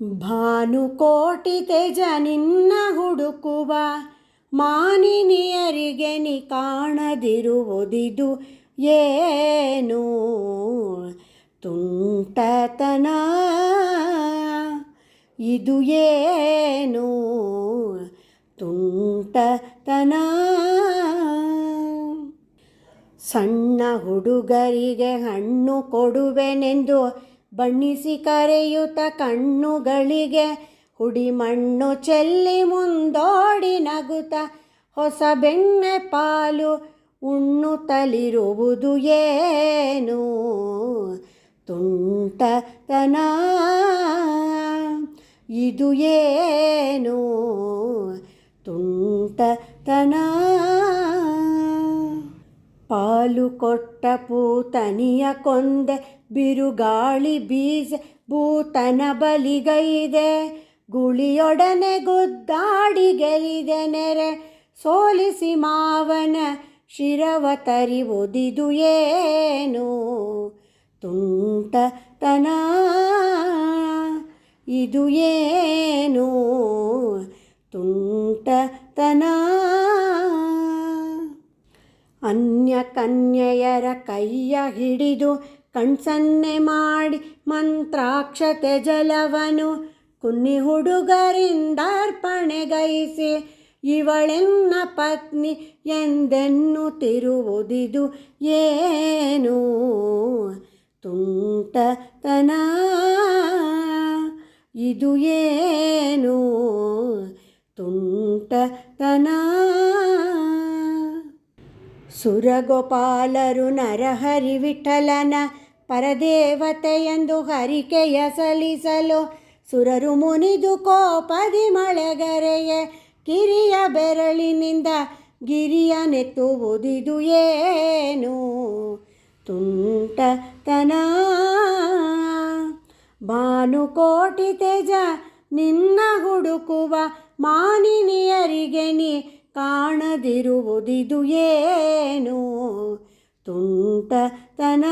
ಭಾನುಕೋಟಿ ತೇಜ ನಿನ್ನ ಹುಡುಕುವ ಮಾನಿನಿಯರಿಗೆ ನೀ ಕಾಣದಿರುವುದಿದು ಏನು? ತುಂಟತನ ಇದು ಏನು? ತುಂಟತನ ಸಣ್ಣ ಹುಡುಗರಿಗೆ ಹಣ್ಣು ಕೊಡುವೆನೆಂದು ಬಣ್ಣಿಸಿ ಕರೆಯುತ ಕಣ್ಣುಗಳಿಗೆ ಹುಡಿ ಮಣ್ಣು ಚೆಲ್ಲಿ ಮುಂದೋಡಿ ನಗುತ ಹೊಸ ಬೆಣ್ಣೆ ಪಾಲು ಉಣ್ಣುತ್ತಲಿರುವುದು ಏನು? ತುಂಟತನ. ಇದು ಏನು? ತುಂಟತನ. ಪಾಲು ಕೊಟ್ಟ ಪೂತನಿಯ ಕೊಂದೆ, ಬಿರುಗಾಳಿ ಬೀಜ ಭೂತನ ಬಲಿಗೈದೆ. ಗುಳಿಯೊಡನೆ ಗುದ್ದಾಡಿ ಗೆಲಿದೆ ನೆರೆ, ಸೋಲಿಸಿ ಮಾವನ ಶಿರವ ಒದಿದು ಏನು? ತುಂಟತನ, ಇದು ಏನು? ತುಂಟತನ ಅನ್ಯ ಕನ್ಯೆಯರ ಕೈಯ ಹಿಡಿದು ಕಣ್ಸನ್ನೆ ಮಾಡಿ ಮಂತ್ರಾಕ್ಷತೆ ಜಲವನು ಕುನ್ನಿ ಹುಡುಗರಿಂದಾರ್ಪಣೆಗೈಸಿ ಇವಳೆನ್ನ ಪತ್ನಿ ಎಂದೆನ್ನು ತಿರುವುದಿದು ಏನು? ತುಂಟತನ, ಇದು ಏನು? ತುಂಟತನ ಸುರಗೋಪಾಲರು ನರಹರಿ ವಿಠಲನ ಪರದೇವತೆಯೆಂದು ಹರಿಕೆಯ ಸಲ್ಲಿಸಲು ಸುರರು ಮುನಿದು ಕೋಪದಿ ಮಳೆಗರೆಯೇ, ಕಿರಿಯ ಬೆರಳಿನಿಂದ ಗಿರಿಯ ನೆತ್ತುವುದಿದು ಏನು? ತುಂಟತನ ಭಾನುಕೋಟಿ ತೇಜ ನಿನ್ನ ಹುಡುಕುವ ಮಾನಿನಿಯರಿಗೆ ನೀ ಕಾಣದಿರುವುದಿದು ಏನು? ತುಂಟತನ.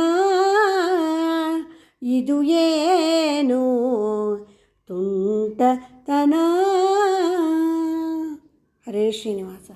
ಇದು ಏನು? ತುಂಟತನ. ಹರೇ ಶ್ರೀನಿವಾಸ.